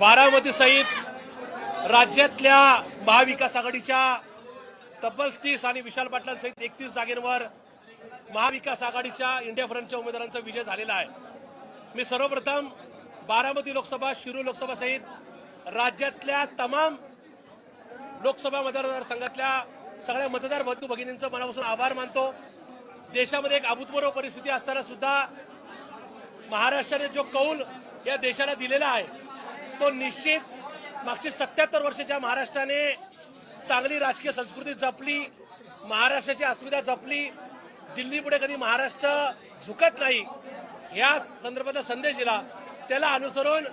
बारामती सहित राज्यातल्या महाविकास आघाडीच्या तब्बल तीस आणि विशाल पाटलांसहित एकतीस जागेंवर महाविकास आघाडीच्या इंडिया फ्रंटच्या उमेदवारांचा विजय झालेला आहे. मी सर्वप्रथम बारामती लोकसभा शिरू लोकसभा सहित राज्यातल्या तमाम लोकसभा मतदारसंघातल्या सगळ्या मतदार बंधू भगिनींचं मनापासून आभार मानतो. देशामध्ये एक अभूतपूर्व परिस्थिती असताना सुद्धा महाराष्ट्राने जो कौल या देशाला दिलेला आहे तो निश्चित मागची सत्याहत्तर वर्षाच्या महाराष्ट्राने चांगली राजकीय संस्कृती जपली महाराष्ट्राची अस्मिता जपली दिल्लीपुढे कधी महाराष्ट्र झुकत नाही या संदर्भातला संदेश दिला. त्याला अनुसरून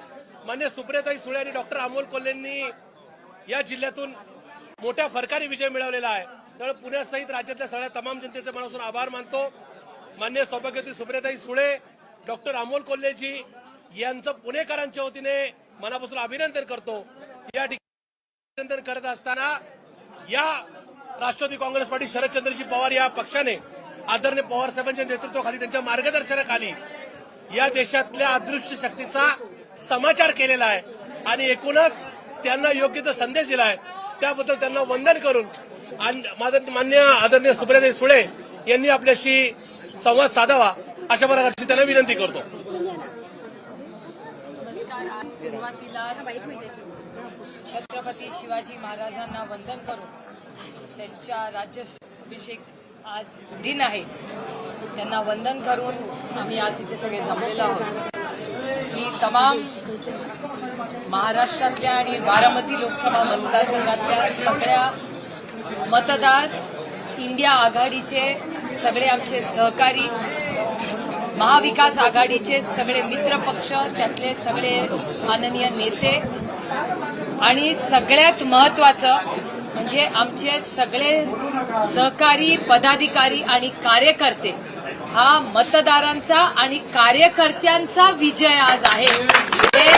मान्य सुप्रियाताई सुळे आणि डॉक्टर अमोल कोल्हेंनी या जिल्ह्यातून मोठ्या फरकाने विजय मिळवलेला आहे. त्यामुळे पुण्यासहित राज्यातल्या सगळ्या तमाम जनतेचे मनापासून आभार मानतो. मान्य सौभाग्यवती सुप्रियाताई सुळे डॉक्टर अमोल कोल्हेजी यांचं पुणेकरांच्या वतीने मनापासून अभिनंदन करतो. या ठिकाणी अभिनंदन करत असताना या राष्ट्रवादी काँग्रेस पार्टी शरदचंद्रजी पवार या पक्षाने आदरणीय पवार साहेबांच्या नेतृत्वाखाली त्यांच्या मार्गदर्शनाखाली या देशातल्या अदृश्य शक्तीचा समाचार केलेला आहे आणि एकूणच त्यांना योग्य तो संदेश दिला आहे. त्याबद्दल त्यांना वंदन करून मान्य आदरणीय सुप्रियाताई सुळे यांनी आपल्याशी संवाद साधावा अशा प्रकारची त्यांना विनंती करतो नमस्कार आज सुरुवातीला छत्रपती शिवाजी महाराजांना वंदन करून त्यांच्या राज्याभिषेक आज दिन आहे. त्यांना वंदन करून आम्ही आज इथे सगळे जमलेलो आहोत. मी तमाम महाराष्ट्रातल्या आणि बारामती लोकसभा मतदारसंघातल्या सगळ्या मतदार इंडिया आघाडीचे सगळे आमचे सहकारी महाविकास आघाडीचे सगळे मित्र पक्ष त्यातले सगळे माननीय नेते आणि सगळ्यात महत्वाचं म्हणजे आमचे सगळे सहकारी पदाधिकारी आणि कार्यकर्ते हा मतदारांचा आणि कार्यकर्त्यांचा विजय आज आहे. हे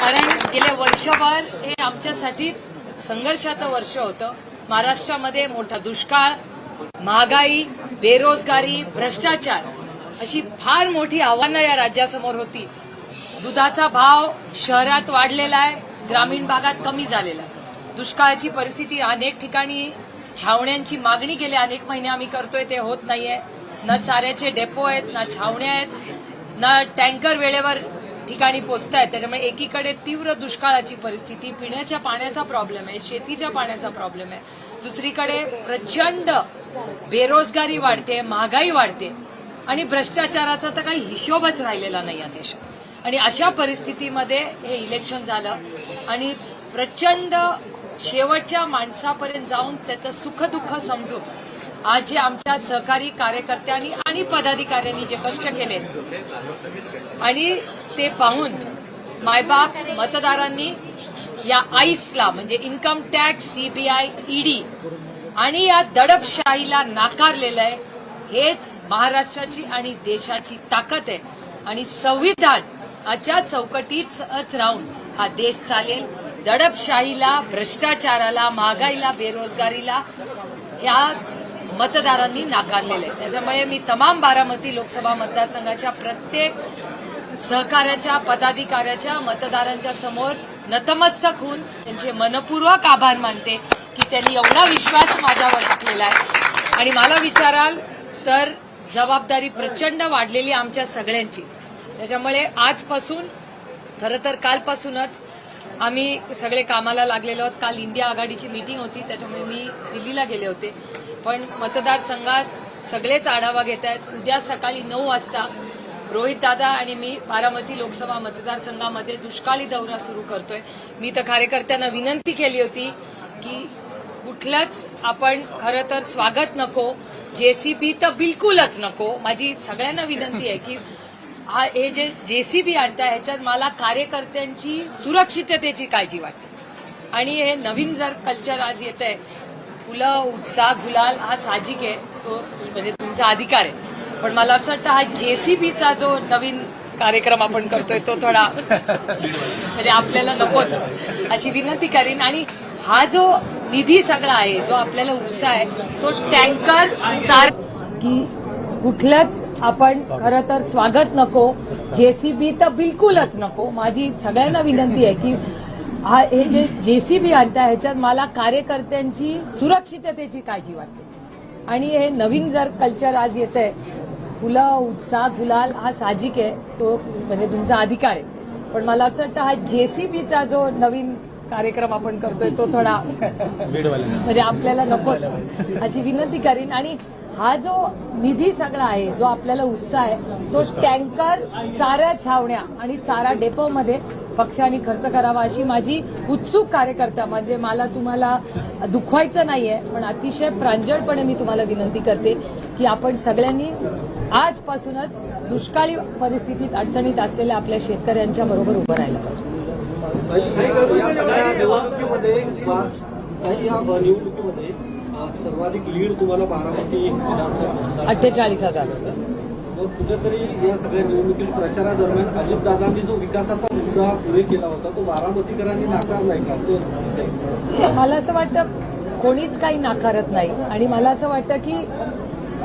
कारण गेले वर्षभर हे आमच्यासाठीच संघर्षाचं वर्ष होतं. महाराष्ट्रामध्ये मोठा दुष्काळ महागाई बेरोजगारी भ्रष्टाचार अशी फार मोठी आव्हानं या राज्यासमोर होती. दुधाचा भाव शहरात वाढलेला आहे ग्रामीण भागात कमी झालेला आहे. दुष्काळाची परिस्थिती अनेक ठिकाणी छावण्यांची मागणी गेले अनेक महिने आम्ही करतोय ते होत नाहीये. न चाऱ्याचे डेपो आहेत ना छावण्या आहेत ना टँकर वेळेवर ठिकाणी पोचत आहेत त्याच्यामुळे एकीकडे तीव्र दुष्काळाची परिस्थिती पिण्याच्या पाण्याचा प्रॉब्लेम आहे शेतीच्या पाण्याचा प्रॉब्लेम आहे. दुसरीकडे प्रचंड बेरोजगारी वाढते महागाई वाढते आणि भ्रष्टाचाराचा तर काही हिशोबच राहिलेला नाही या देशात. आणि अशा परिस्थितीमध्ये हे इलेक्शन झालं आणि प्रचंड शेवटच्या माणसापर्यंत जाऊन त्याचं सुखदुःख समजून आज जे आमच्या सहकारी कार्यकर्त्यांनी आणि पदाधिकाऱ्यांनी जे कष्ट केले आणि ते पाहून मायबाप मतदारांनी या आईसला म्हणजे इन्कम टॅक्स सीबीआय ईडी आणि या दडपशाहीला नाकारलेलं आहे. हेच महाराष्ट्राची आणि देशाची ताकद आहे. आणि संविधान संविधानाच्या चौकटीच राहून हा देश चालेल. दडपशाहीला भ्रष्टाचाराला महागाईला बेरोजगारीला या मतदारांनी नाकारलेलं आहे. त्याच्यामुळे मी तमाम बारामती लोकसभा मतदारसंघाच्या प्रत्येक सहकार्याच्या पदाधिकाऱ्याच्या मतदारांच्या समोर नतमस्तक होऊन त्यांचे मनपूर्वक आभार मानते. की त्यांनी एवढा विश्वास माझ्यावर टाकलेला आहे. आणि मला विचाराल तर जबाबदारी प्रचंड वाढलेली आमच्या सगळ्यांचीच त्याच्यामुळे आजपासून खरं तर कालपासूनच आम्ही सगळे कामाला लागलेलो आहोत. काल इंडिया आघाडीची मीटिंग होती त्याच्यामुळे मी दिल्लीला गेले होते. पण मतदारसंघात सगळेच आढावा घेत आहेत. उद्या सकाळी नऊ वाजता रोहित दादा आणि मी बारामती लोकसभा मतदारसंघामध्ये दुष्काळी दौरा सुरू करतोय. मी तर कार्यकर्त्यांना विनंती केली होती की कुठलंच आपण खरं तर स्वागत नको जेसीबी तर बिलकुलच नको. माझी सगळ्यांना विनंती आहे की हा हे जे जेसीबी आणताय ह्याच्यात मला कार्यकर्त्यांची सुरक्षिततेची काळजी वाटते. आणि हे नवीन जर कल्चर आज येत आहे फुलं उत्साह गुलाल हा साहजिक आहे तो म्हणजे तुमचा अधिकार आहे. पण मला असं वाटतं हा जेसीबीचा जो नवीन कार्यक्रम आपण करतोय तो थोडा म्हणजे आपल्याला नकोच अशी विनंती करीन. आणि हा जो निधी सगळा आहे जो आपल्याला उत्साह आहे तो टँकर की कुठलंच आपण खरं तर स्वागत नको जेसीबी तर बिलकुलच नको. माझी सगळ्यांना विनंती आहे की हा हे जे जेसीबी आणता ह्याच्यात मला कार्यकर्त्यांची सुरक्षिततेची काळजी वाटते. आणि हे नवीन जर कल्चर आज येत आहे फुलं उत्साह गुलाल हा साहजिक आहे तो म्हणजे तुमचा अधिकार आहे. पण मला असं वाटतं हा जेसीबीचा जो नवीन कार्यक्रम आपण करतोय तो थोडा म्हणजे आपल्याला नकोच अशी विनंती करीन. आणि हा जो निधी सगळा आहे जो आपल्याला उत्साह आहे तो टँकर चारा छावण्या आणि चारा डेपोमध्ये पक्षाने खर्च करावा अशी माझी उत्सुक कार्यकर्ता म्हणजे मला तुम्हाला दुखवायचं नाहीये पण अतिशय प्रांजळपणे मी तुम्हाला विनंती करते की आपण सगळ्यांनी आजपासूनच दुष्काळी परिस्थितीत अडचणीत असलेल्या आपल्या शेतकऱ्यांच्या बरोबर उभं राहिलं पाहिजे. या सगळ्या निवडणुकीमध्ये बा- काही या निवडणुकीमध्ये अ, सर्वाधिक लीड तुम्हाला बारामती विधानसभा अठ्ठेचाळीस हजार. मग कुठेतरी या सगळ्या निवडणुकीत प्रचारादरम्यान अजितदादांनी जो विकासाचा मुद्दा पुढे केला होता तो बारामतीकरांनी नाकारलाय का? असं मला असं वाटतं कोणीच काही नाकारत नाही. आणि मला असं वाटतं की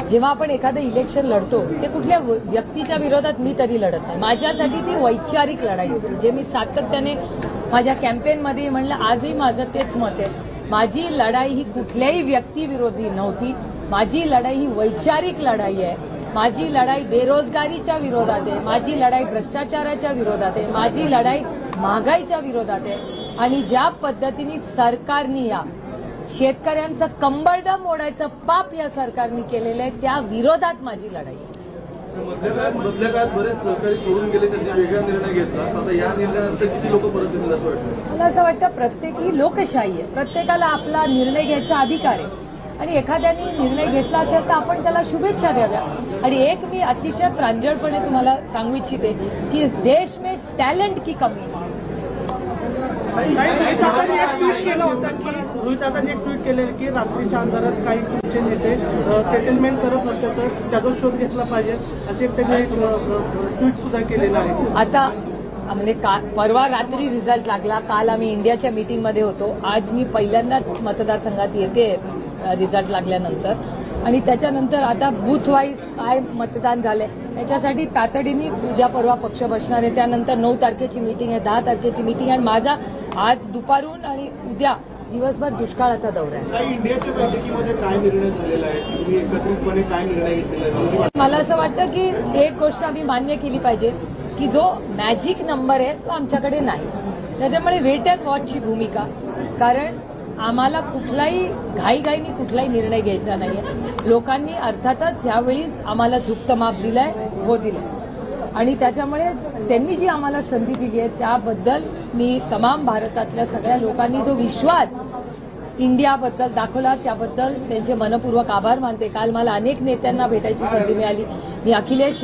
जेव्हा आपण एखादं इलेक्शन लढतो ते कुठल्या व्यक्तीच्या विरोधात मी तरी लढत नाही. माझ्यासाठी ती वैचारिक लढाई होती जे मी सातत्याने माझ्या कॅम्पेनमध्ये म्हणलं आजही माझं तेच मत आहे. माझी लढाई ही कुठल्याही व्यक्तीविरोधी नव्हती. माझी लढाई ही वैचारिक लढाई आहे. माझी लढाई बेरोजगारीच्या विरोधात आहे. माझी लढाई भ्रष्टाचाराच्या विरोधात आहे. माझी लढाई महागाईच्या विरोधात आहे. आणि ज्या पद्धतीने सरकारने या शेतकऱ्यांचं कंबरडं मोडायचं पाप या सरकारने केलेलं आहे त्या विरोधात माझी लढाई आहे. मधल्या काळात मधल्या काळात बरेच सहकारी सोडून गेले त्यांनी वेगळा निर्णय घेतला. आता या निर्णयानंतर किती लोक परत येतील असं वाटतं? मला असं वाटतं प्रत्येक ही लोकशाही आहे. प्रत्येकाला आपला निर्णय घ्यायचा अधिकार आहे. आणि एखाद्याने निर्णय घेतला असेल तर आपण त्याला शुभेच्छा द्याव्या. आणि एक मी अतिशय प्रांजळपणे तुम्हाला सांगू इच्छिते की देश में टॅलेंट की कमी आहे. दादांनी एक ट्विट केलं होतं की रोहित दादांनी एक ट्विट केलेलं की रात्रीच्या अंधारात काही तुमचे नेते सेटलमेंट करत होते तर त्याचा शोध घेतला पाहिजे असे त्यांनी एक ट्विट सुद्धा केलेलं आहे. आता म्हणजे का परवा रात्री रिझल्ट लागला. काल आम्ही इंडियाच्या मीटिंगमध्ये होतो. आज मी पहिल्यांदाच मतदारसंघात येते रिझल्ट लागल्यानंतर. आणि त्याच्यानंतर आता बूथ वाईज काय मतदान झालंय? त्याच्यासाठी तातडीनेच उद्या परवा पक्ष बसणार आहे. त्यानंतर नऊ तारखेची मीटिंग आहे दहा तारखेची मीटिंग आणि माझा आज दुपारून आणि उद्या दिवसभर दुष्काळाचा दौरा आहे. काही इंडियाच्या बैठकीमध्ये काय निर्णय झालेला आहे? तुम्ही एकत्रितपणे काय निर्णय घेतलेला आहे? मला असं वाटतं की एक गोष्ट आम्ही मान्य केली पाहिजे की जो मॅजिक नंबर आहे तो आमच्याकडे नाही. त्याच्यामुळे वेट अँड वॉचची भूमिका. कारण आम्हाला कुठलाही घाईघाईने कुठलाही निर्णय घ्यायचा नाहीये. लोकांनी अर्थातच यावेळीच आम्हाला झुकतं माप दिलंय हो दिलंय. आणि त्याच्यामुळे त्यांनी जी आम्हाला संधी दिली आहे त्याबद्दल मी तमाम भारतातल्या सगळ्या लोकांनी जो विश्वास इंडियाबद्दल दाखवला त्याबद्दल त्यांचे मनपूर्वक आभार मानते. काल मला अनेक नेत्यांना भेटायची संधी मिळाली. मी अखिलेश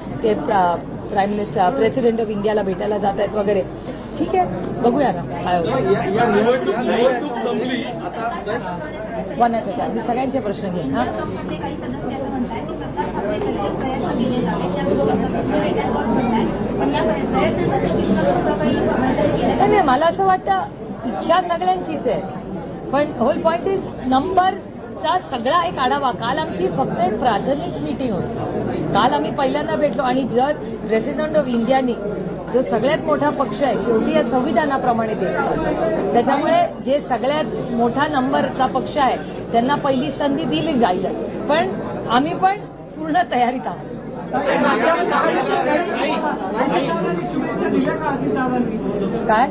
ते प्रा- प्राईम मिनिस्टर प्रेसिडेंट ऑफ इंडियाला भेटायला जात आहेत वगैरे. ठीक आहे बघूया ना. वन ॲट अ मी सगळ्यांचे प्रश्न घेईन हा. नाही मला असं वाटतं इच्छा सगळ्यांचीच आहे. पण होल पॉइंट इज आजचा सगळा एक आढावा. काल आमची फक्त एक प्राथमिक मीटिंग होती. काल आम्ही पहिल्यांदा भेटलो आणि जर प्रेसिडेंट ऑफ इंडियानी जो सगळ्यात मोठा पक्ष आहे शेवटी या संविधानाप्रमाणे दिसतात. त्याच्यामुळे जे सगळ्यात मोठा नंबरचा पक्ष आहे त्यांना पहिली संधी दिली जाईलच. पण आम्ही पण पूर्ण तयारीत आहोत. काय?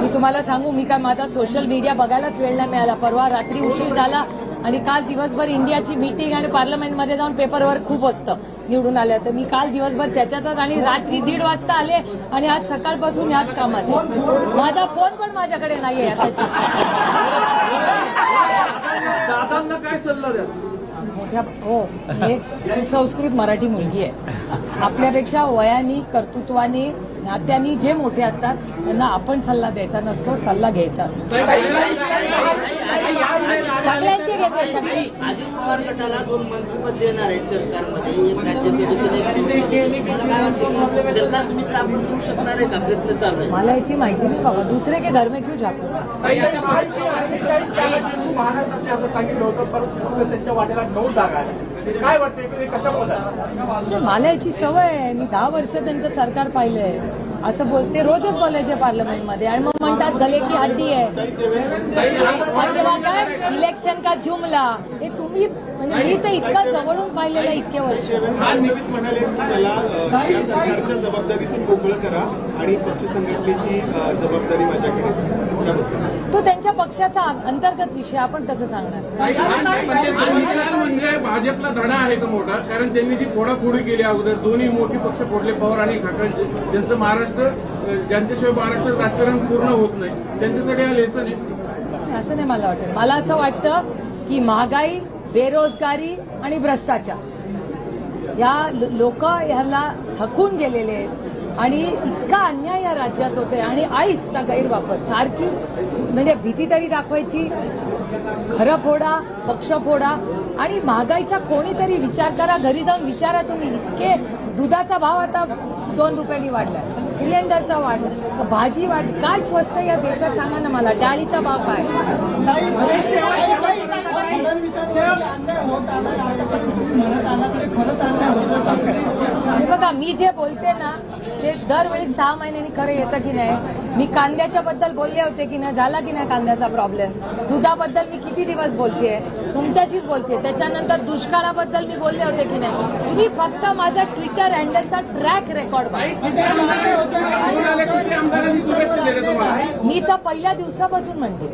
मी तुम्हाला सांगू मी काय माझा सोशल मीडिया बघायलाच वेळ नाही मिळाला. परवा रात्री उशीर झाला आणि काल दिवसभर इंडियाची मीटिंग आणि पार्लमेंटमध्ये जाऊन पेपरवर खूप असतं निवडून आलं तर मी काल दिवसभर त्याच्यातच आणि रात्री दीड वाजता आले आणि आज सकाळपासून याच कामात माझा फोन पण माझ्याकडे नाहीये आता दादांना काय सल्ला द्या मोठ्या हो म्हणजे हे सुसंस्कृत मराठी मुलगी आहे. आपल्यापेक्षा वयानी कर्तृत्वाने नात्यानी जे मोठे असतात त्यांना आपण सल्ला द्यायचा नसतो सल्ला घ्यायचा असतो. सगळ्यांचे घेते सगळे अजित पवार गटाला दोन मंत्रिपद देणार आहेत सरकारमध्ये एक राज्यसभेचे सरकार तुम्ही स्थापन करू शकणार आहे का? प्रयत्न चालू आहे. मला याची माहिती नाही बाबा. दुसरे के घर में क्यों जातो महाराष्ट्रात असं सांगितलं होतं परंतु त्यांच्या वाटेला नऊ जागा आहेत काय वाटतं की? कशा पद्धतीने मला याची सवय आहे. मी दहा वर्ष त्यांचं सरकार पाहिलंय. असं बोलते रोजच बोलायचे पार्लमेंटमध्ये. आणि मग म्हणतात गले की हड्डी आहे. म्हणजे जेव्हा काय? इलेक्शन का जुमला हे तुम्ही म्हणजे मी तर इतकं जवळून पाहिलेलं आहे इतके वर्ष. फडणवीस म्हणाले की या सरकारच्या जबाबदारीतून मोकळं करा आणि पक्ष संघटनेची जबाबदारी माझ्याकडे तो त्यांच्या पक्षाचा अंतर्गत विषय आपण कसं सांगणार? संविधान म्हणजे भाजपला धडा आहे का मोठा? कारण त्यांनी जी फोडाफोडी केली अगोदर दोन्ही मोठी पक्ष फोडले पवार आणि खडसे ज्यांचं महाराष्ट्र ज्यांच्याशिवाय महाराष्ट्र राजकारण पूर्ण होत नाही त्यांच्यासाठी हा लेसन आहे. असं नाही मला वाटत. मला असं वाटतं की महागाई बेरोजगारी आणि भ्रष्टाचार. या लोक ह्याला थकून गेलेले आहेत आणि इतका अन्याय या राज्यात होतोय आणि आईसचा गैरवापर. सारखी म्हणजे भीती तरी दाखवायची खरं फोडा पक्ष फोडा आणि महागाईचा कोणीतरी विचार करा घरी जाऊन विचारा तुम्ही. इतके दुधाचा भाव आता दोन रुपयांनी वाढलाय सिलेंडरचा वाढला भाजी वाढली. काय स्वस्त या देशात सांगा ना मला? डाळीचा भाव काय? बघा मी जे बोलते ना ते दरवेळी सहा महिन्यांनी खरं येतं की नाही? मी कांद्याच्या बद्दल बोलले होते की नाही? झाला की नाही कांद्याचा प्रॉब्लेम दुधाबद्दल मी किती दिवस बोलतेय? तुमच्याशीच बोलते. त्याच्यानंतर दुष्काळाबद्दल मी बोलले होते की नाही. तुम्ही फक्त माझा ट्विटर हँडलचा ट्रॅक रेकॉर्ड मी तर पहिल्या दिवसापासून म्हणते.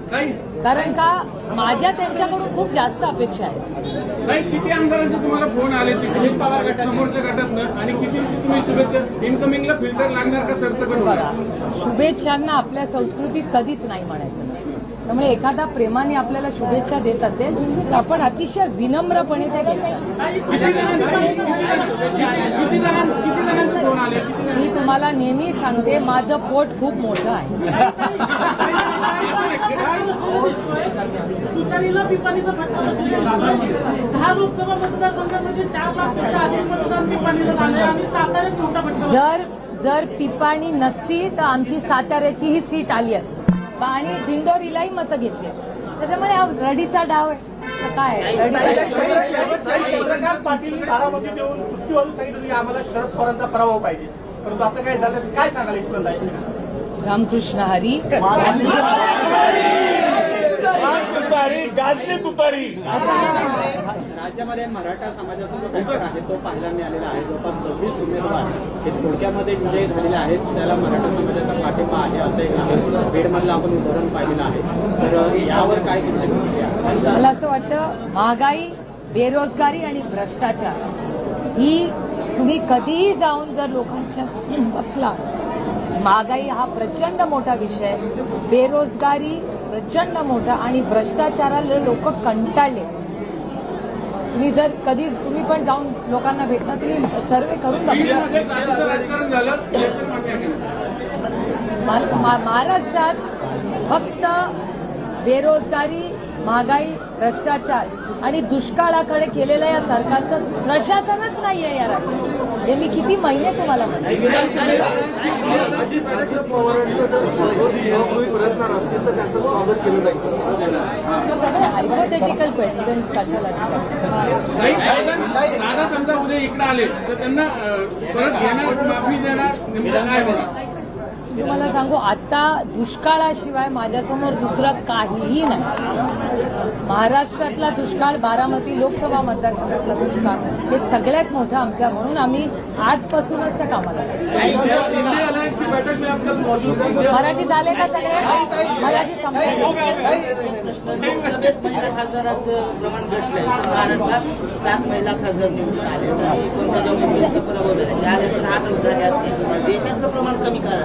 कारण का माझ्या त्यांच्याकडून खूप जास्त अपेक्षा आहेत. किती आमदारांचे तुम्हाला फोन आले? तिथे पवार गट समोरच्या गटातनं. आणि किती तुम्ही शुभेच्छा? इनकमिंगला फिल्टर लागणार का सरसकट बघा होणार? शुभेच्छांना आपल्या संस्कृतीत कधीच नाही म्हणायचं. त्यामुळे एखादा प्रेमाने आपल्याला शुभेच्छा देत असेल तर आपण अतिशय विनम्रपणे ते घ्यायच्या मी तुम्हाला नेहमी सांगते माझं पोट खूप मोठं आहे. जर जर पिपाणी नसती तर आमची साताऱ्याची ही सीट आली असती. आणि दिंडोरीलाही मतं घेतली त्याच्यामुळे हा रडीचा डाव आहे. काय पाटील बारामती देऊन सुट्टी वाजून सांगितलं की आम्हाला शरद पवारांचा पराभव पाहिजे. परंतु असं काय झालं काय सांगाल एकूण रामकृष्ण हरी. गाजली तुतारी राज्यामध्ये मराठा समाजाचा जो पॅटर्न आहे तो पाहायला मिळालेला आहे. जवळपास सव्वीस उमेदवार हे थोडक्यामध्ये विजयी झालेले आहेत. त्याला मराठा समाजाचा पाठिंबा आहे असं एक आहे. बीडमधलं आपण उदाहरण पाहिलेलं आहे. तर यावर काय? मला असं वाटतं महागाई बेरोजगारी आणि भ्रष्टाचार ही तुम्ही कधीही जाऊन जर लोकांच्या बसला महागाई हा प्रचंड मोठा विषय. बेरोजगारी प्रचंड मोठा आणि भ्रष्टाचाराला लोक कंटाळले. तुम्ही जर कधी तुम्ही पण जाऊन लोकांना भेटता तुम्ही सर्वे करून बघा. आहे. महाराष्ट्रात फक्त बेरोजगारी महागाई भ्रष्टाचार आणि दुष्काळाकडे केलेलं या सरकारचं प्रशासनच नाहीये या राज्यात. म्हणजे मी किती महिने तुम्हाला सगळे हायपोथेटिकल क्वेश्चन्स कशाला दादा समजा उद्या इकडे आले तर त्यांना परत घेणार माफी देणार काय होणार? तुम्हाला सांगू आता दुष्काळाशिवाय माझ्यासमोर दुसरं काहीही नाही. महाराष्ट्रातला दुष्काळ बारामती लोकसभा मतदारसंघातला दुष्काळ हे सगळ्यात मोठं आमच्या म्हणून आम्ही आजपासूनच त्या कामाला मराठी झाले का सगळे? मराठी संपले. लोकसभेत प्रमाण घटलंय सात महिला खासदार निवडून आले कोणत्या देशातलं प्रमाण कमी करा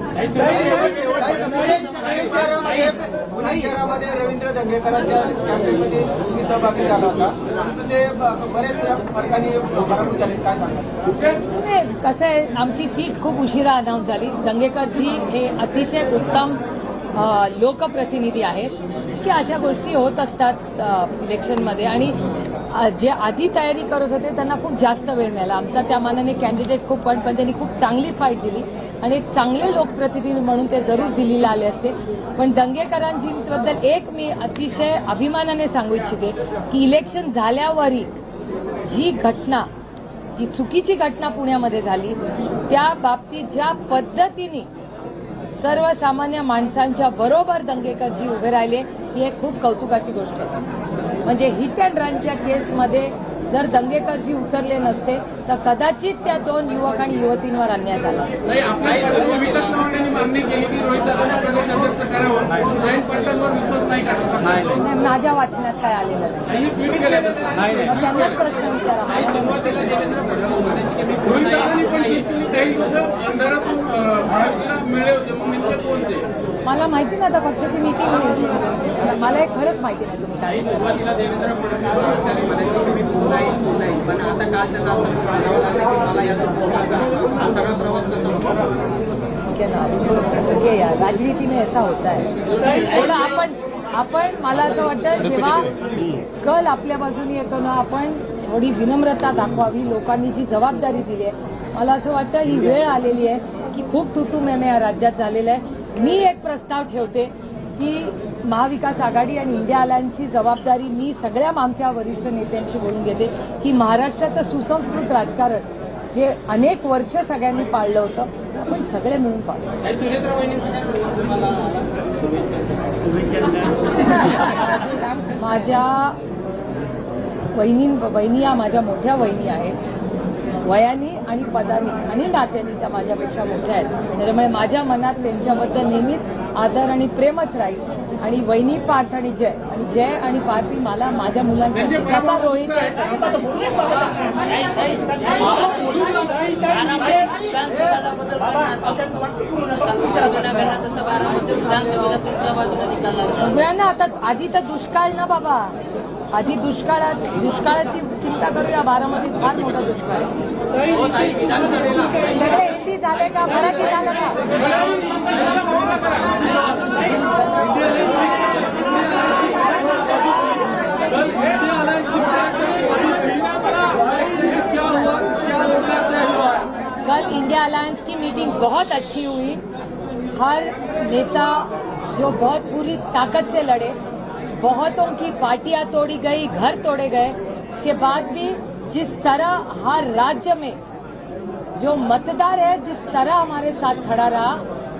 पुणे शहरामध्ये रवींद्र दंगेकरांच्या कॅम्पेनमध्ये तुम्ही सहभागी झाला होता. परंतु ते बरेच फरकाने पराभूत झाले. काय सांगा कसं आहे आमची सीट खूप उशिरा अनाऊन्स झाली. दंगेकरजी हे अतिशय उत्तम लोकप्रतिनिधी आहेत की अशा गोष्टी होत असतात इलेक्शनमध्ये. आणि जे आधी तयारी करत होते त्यांना खूप जास्त वेळ मिळाला. आमचा त्या मानाने कॅन्डिडेट खूप पण पण त्यांनी खूप चांगली फाईट दिली. आणि एक चांगले लोकप्रतिनिधी म्हणून ते जरूर दिल्लीला आले असते. पण दंगेकरांजींबद्दल एक मी अतिशय अभिमानाने सांगू इच्छिते की इलेक्शन झाल्यावरही जी घटना जी चुकीची घटना पुण्यामध्ये झाली त्या बाबतीत ज्या पद्धतीने सर्वसामान्य माणसांच्या बरोबर दंगेकरजी उभे राहिले ही एक खूप कौतुकाची गोष्ट आहे. म्हणजे हिट अँड रनच्या केसमध्ये जर दंगेकरजी उतरले नसते तर कदाचित त्या दोन युवक आणि युवतींवर अन्याय झाला. माझ्या वाचण्यात काय आलेलं नाही. त्यांनाच प्रश्न विचारा. काही मिळले होते मग नेमके कोणते? मला माहिती नाही आता पक्षाची मीटिंग मला- मला एक खरंच माहिती नाही तुम्ही काय. सुरुवातीला देवेंद्र. हा ठीक है ना चुके यार राजनीति में ऐसा होता है. थोडं आपण आपण मला असं वाटतं जेव्हा कल आपल्या बाजूने येतो ना आपण थोडी विनम्रता दाखवावी लोकांनी जी जबाबदारी दिली आहे. मला असं वाटतं ही वेळ आलेली आहे की खूप तुतू मेमे या राज्यात झालेला आहे. मी एक प्रस्ताव ठेवते की महाविकास आघाडी आणि इंडिया अलायन्सची जबाबदारी मी सगळ्या आमच्या वरिष्ठ नेत्यांशी बोलून घेते की महाराष्ट्राचं सुसंस्कृत राजकारण जे अनेक वर्ष सगळ्यांनी पाळलं होतं आपण सगळे मिळून पाळू. काही सुनेत्रा वहिनींकडून तुम्हाला माझ्या वहिनी वहिनी या माझ्या मोठ्या वहिनी आहेत. वयानी आणि पदानी आणि नात्यानी त्या माझ्यापेक्षा मोठ्या आहेत. त्याच्यामुळे माझ्या मनात त्यांच्याबद्दल नेहमीच आदर आणि प्रेमच राहील. आणि वहिनी पार्थ आणि जय. आणि जय आणि पार्थी मला माझ्या मुलांसाठी कसा रोहित आहे बारामती विधानसभाबद्दल पूर्ण सांगून घडला तसं बारामती विधानसभेला तुमच्या बाजूने निकाल लागला बघूया ना आता आधी तर दुष्काळ ना बाबा. आधी दुष्काळात दुष्काळाची चिंता करूया. बारामतीत फार मोठा दुष्काळ आहे. कल इंडिया अलायंस की मीटिंग बहुत अच्छी हुई। हर नेता जो बहुत पूरी ताकत से लड़े, बहुतों की पार्टियाँ तोड़ी गई, घर तोड़े गए। इसके बाद भी जिस तरह हर राज्य में जो मतदार है, जिस तरह हमारे साथ खड़ा रहा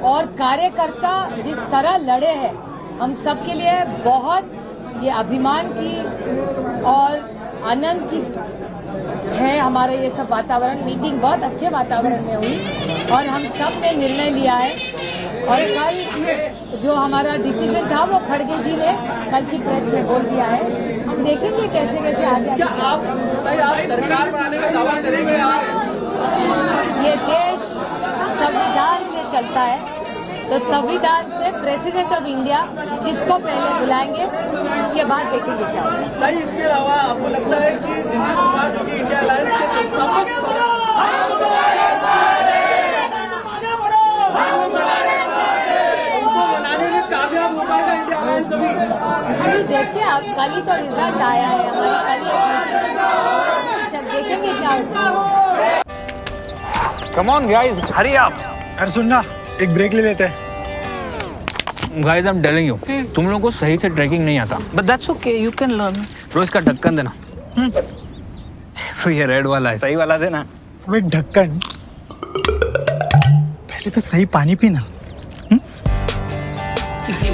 और कार्यकर्ता जिस तरह लड़े हैं, हम सबके लिए बहुत ये अभिमान की और आनंद की है हमारा ये सब वातावरण। मीटिंग बहुत अच्छे वातावरण में हुई और हम सबने निर्णय लिया है। और कल जो हमारा डिसीज़न था, वो खड़गे जी ने कल की प्रेस में बोल दिया है। देखेंगे कैसे कैसे आगे आगे। सरकार बनाने का दावा करेंगे आप? ये देश संविधान से चलता है। तो संविधान से प्रेसिडेंट ऑफ़ इंडिया जिसको पहले बुलाएँगे उसके बाद देखेंगे क्या है नहीं इसके अलावा आपको लगता है कि नीतीश कुमार जो कि इंडिया अलायंस के संस्थापक अभी देखते आप कल ही तो रिज़ल्ट आया है हमारी कल ही एक जब देखेंगे क्या होता है। कम ऑन गाइस हरी आप अरे सुन ना एक ब्रेक ले लेते हैं। Guys I am telling you तुम लोगों को सही से ट्रैकिंग नहीं आता। But that's okay you can learn रोज का ढक्कन देना। तो ये रेड वाला है सही वाला देना। ढक्कन। पहले तो सही पानी पीना।